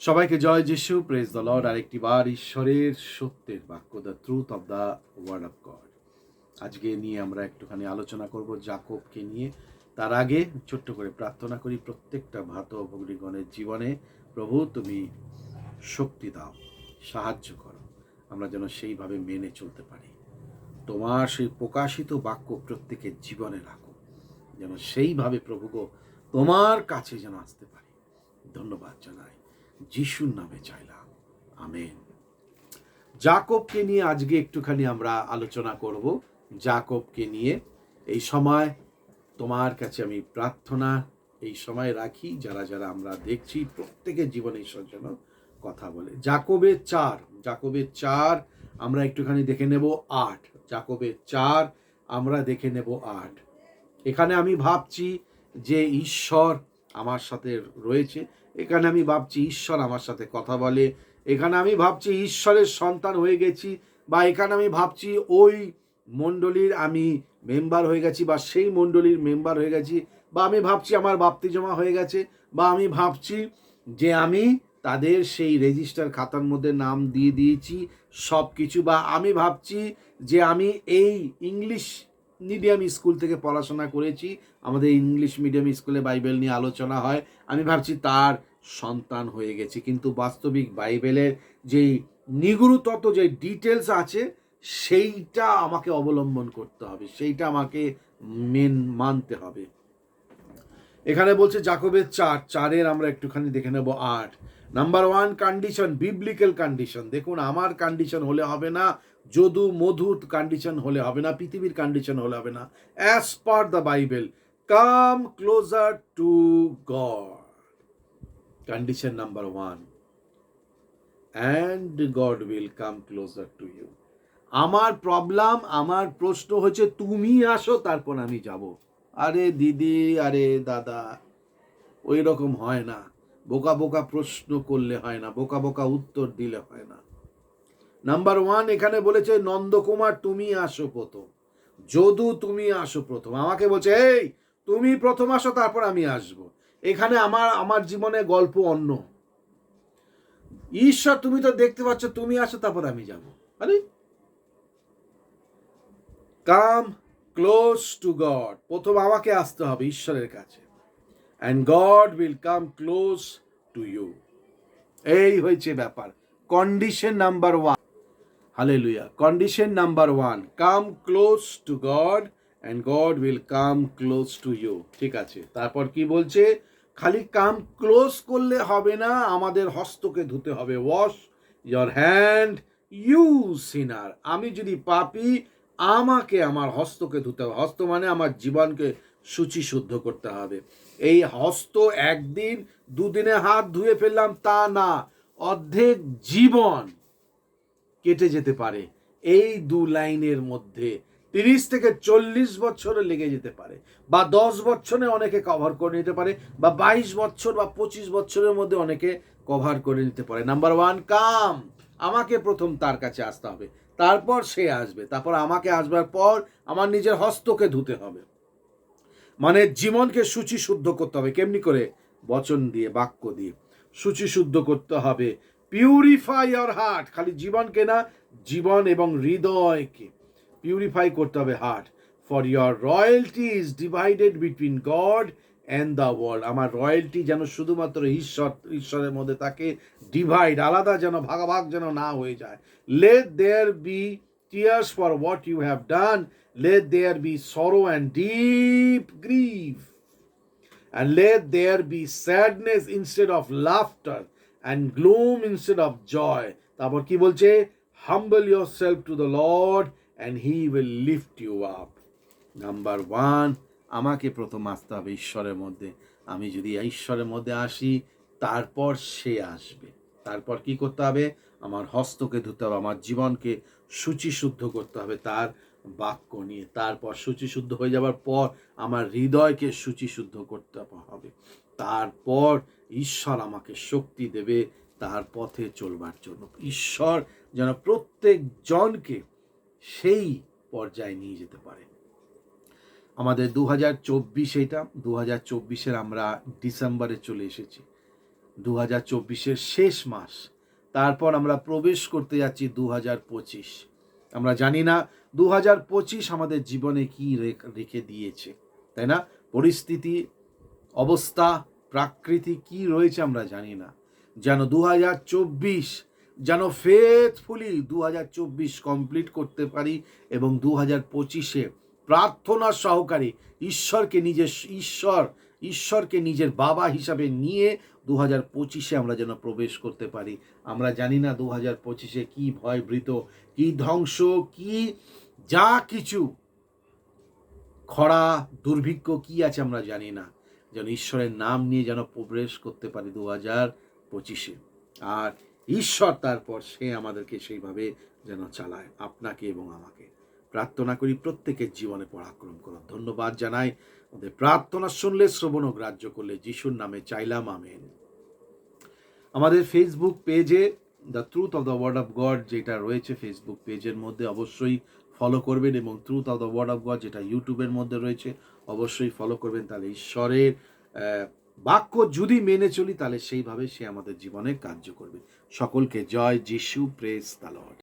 সবাইকে জয় যিশু praise the Lord আরেকটি বার ঈশ্বরের সত্যের বাক্য the truth of the word of God আজকে নিয়ে আমরা একটুখানি আলোচনা করব জাকবকে নিয়ে। তার আগে ছোট্ট করে প্রার্থনা করি, প্রত্যেকটা ভাত ভগ্নীগণের জীবনে, প্রভু তুমি শক্তি দাও, সাহায্য করো, আমরা যেন সেইভাবে মেনে চলতে পারি। তোমার সেই প্রকাশিত বাক্য প্রত্যেকের জীবনে রাখো, যেন সেইভাবে প্রভু গো, তোমার কাছে যেন আসতে পারি। ধন্যবাদ জানাই। যিশুর নামে চাইলাম। আমেন। জাকবকে নিয়ে আজকে একটুখানি আমরা আলোচনা করব। জাকবকে নিয়ে এই সময় তোমার কাছে আমি প্রার্থনা এই সময় রাখি, যারা যারা আমরা দেখছি প্রত্যেকের জীবনে ঈশ্বর যেন কথা বলে। জাকবের চার জাকবের চার আমরা একটুখানি দেখে নেব আট। জাকবের চার আমরা দেখে নেব আট। এখানে আমি ভাবছি যে ঈশ্বর আমার সাথে রয়েছে। এখানে আমি ভাবছি ঈশ্বর আমার সাথে কথা বলে। এখানে আমি ভাবছি ঈশ্বরের সন্তান হয়ে গেছি বা এখানে আমি ভাবছি ওই মণ্ডলীর আমি মেম্বার হয়ে গেছি বা সেই মণ্ডলীর মেম্বার হয়ে গেছি বা আমি ভাবছি আমার বাপ্তি জমা হয়ে গেছে বা আমি ভাবছি যে আমি তাদের সেই রেজিস্টার খাতার মধ্যে নাম দিয়ে দিয়েছি সব কিছু বা আমি ভাবছি যে আমি এই ইংলিশ মিডিয়াম স্কুল থেকে পড়াশোনা করেছি। আমাদের ইংলিশ মিডিয়াম স্কুলে বাইবেল নিয়ে আলোচনা হয়। আমি ভাবছি তার সন্তান হয়ে গেছি। কিন্তু বাস্তবিক বাইবেলের যেই নিগুরুতত্ত্ব, যে ডিটেলস আছে, সেইটা আমাকে অবলম্বন করতে হবে। সেইটা আমাকে মেন মানতে হবে। এখানে বলছে জাকবের চার, চারের আমরা একটুখানি দেখে নেব আট। Number one condition biblical condition দেখুন, আমার কন্ডিশন হলে হবে না যদু মধুর কন্ডিশন হলে হবে না, পৃথিবীর কন্ডিশন হলে হবে না। As per the Bible come closer to God condition number one and God will come closer to you আমার প্রবলেম আমার প্রশ্ন হচ্ছে, তুমি আসো, তারপর আমি যাব। আরে দিদি, আরে দাদা ওই রকম হয় না। বোকা বোকা প্রশ্ন করলে হয় না, বোকা বোকা উত্তর দিলে হয় না। নাম্বার ওয়ান এখানে বলেছে, নন্দকুমার, তুমি আসো প্রথম। যদু, তুমি আসো প্রথম। আমাকে বলছে, এই, তুমি প্রথম আসো, তারপর আমি আসব। এখানে আমার আমার জীবনে গল্প অন্য। ঈশ্বর, তুমি তো দেখতে পাচ্ছ, তুমি আসো, তারপর আমি যাব। আরে কাম ক্লোজ টু গড প্রথম আমাকে আসতে হবে ঈশ্বরের কাছে। And God will come close to you এই হয়েছে ব্যাপার। Condition number one লুইয়া condition number one come close to God and God will come close to you ঠিক আছে? তারপর কি বলছে? খালি কাম ক্লোজ করলে হবে না, আমাদের হস্তকে ধুতে হবে। Wash your hand you sinner আমি যদি পাপি, আমাকে আমার হস্তকে ধুতে হবে। হস্ত মানে আমার জীবনকে সূচি শুদ্ধ করতে হবে। এই হস্ত একদিন দুদিনে হাত ধুয়ে ফেললাম, তা না। অর্ধেক জীবন কেটে যেতে পারে। এই দু লাইনের মধ্যে তিরিশ থেকে চল্লিশ বছরে লেগে যেতে পারে বা দশ বছরে অনেকে কভার করে নিতে পারে বা বাইশ বছর বা পঁচিশ বছরের মধ্যে অনেকে কভার করে নিতে পারে। নাম্বার ওয়ান কাম আমাকে প্রথম তার কাছে আসতে হবে। তারপর সে আসবে। তারপর আমাকে আসবার পর আমার নিজের হস্তকে ধুতে হবে। মানে জীবনকে সূচি শুদ্ধ করতে হবে। কেমনি করে? বচন দিয়ে, বাক্য দিয়ে। সূচি শুদ্ধ করতে হবে। পিউরিফাই ইয়ার হার্ট খালি জীবনকে না, জীবন এবং হৃদয়কে পিউরিফাই করতে হবে heart for your royalty is divided between God and the world আমার রয়্যালটি যেন শুধুমাত্র ঈশ্বর, ঈশ্বরের মধ্যে তাকে ডিভাইড আলাদা যেন, ভাগাভাগ যেন না হয়ে যায়। Let there be tears for what you have done let there be sorrow and deep grieve and let there be sadness instead of laughter. And gloom instead of joy. তারপর কি বলছে? Humble yourself to the lord and he will lift you up. Number one আমাকে প্রথম আসতে হবে ঈশ্বরের মধ্যে। আমি যদি ঈশ্বরের মধ্যে আসি, তারপর সে আসবে। তারপর কি করতে হবে? আমার হস্তকে ধুতে হবে, আমার জীবনকে সূচি শুদ্ধ করতে হবে তার বাক্য নিয়ে। তারপর সূচি শুদ্ধ হয়ে যাবার পর আমার হৃদয়কে সূচি শুদ্ধ করতে হবে। তারপর ঈশ্বর আমাকে শক্তি দেবে তার পথে চলবার জন্য। ঈশ্বর যেন প্রত্যেক জনকে সেই পর্যায়ে নিয়ে যেতে পারে। আমাদের দু হাজার চব্বিশ এটা দু হাজার চব্বিশের আমরা ডিসেম্বরে চলে এসেছি। দু হাজার চব্বিশের শেষ মাস, তারপর আমরা প্রবেশ করতে যাচ্ছি দু হাজার পঁচিশ। আমরা জানি না দু হাজার পঁচিশ আমাদের জীবনে কি রেখ- দিয়েছে, তাই না? পরিস্থিতি, অবস্থা প্রাকৃতি কি রয়েছে আমরা জানি না। যেন দু হাজার চব্বিশ, যেন ফেথফুলি দু হাজার চব্বিশ কমপ্লিট করতে পারি এবং দু হাজার পঁচিশে প্রার্থনা সহকারে ঈশ্বরকে নিজের ঈশ্বর, ঈশ্বরকে নিজের বাবা হিসাবে নিয়ে দু হাজার পঁচিশে আমরা যেন প্রবেশ করতে পারি। আমরা জানি না দু হাজার পঁচিশে কী ভয়ভীত, কী ধ্বংস, কি যা কিছু, খরা, দুর্ভিক্ষ কি আছে আমরা জানি না। যেন ঈশ্বরের নাম নিয়ে যেন প্রবেশ করতে পারি দু হাজার পঁচিশে। আর ঈশ্বর তারপর সে আমাদেরকে সেইভাবে যেন চালায়, আপনাকে এবং আমাকে। প্রার্থনা করি প্রত্যেকের জীবনে পরাক্রম করো ধন্যবাদ জানাই। ওদের প্রার্থনা শুনলে, শ্রবণ গ্রাহ্য করলে যিশুর নামে চাইলাম, আমেন। আমাদের ফেসবুক পেজে the truth of the word of God যেটা রয়েছে ফেসবুক পেজের মধ্যে অবশ্যই ফলো করবেন এবং truth of the word of God যেটা ইউটিউবের মধ্যে রয়েছে, অবশ্যই ফলো করবেন। তাহলে ঈশ্বরের বাক্য যদি মেনে চলি, তাহলে সেইভাবে সে আমাদের জীবনে কার্য করবে। সকলকে জয় যিশু প্রেস তালহ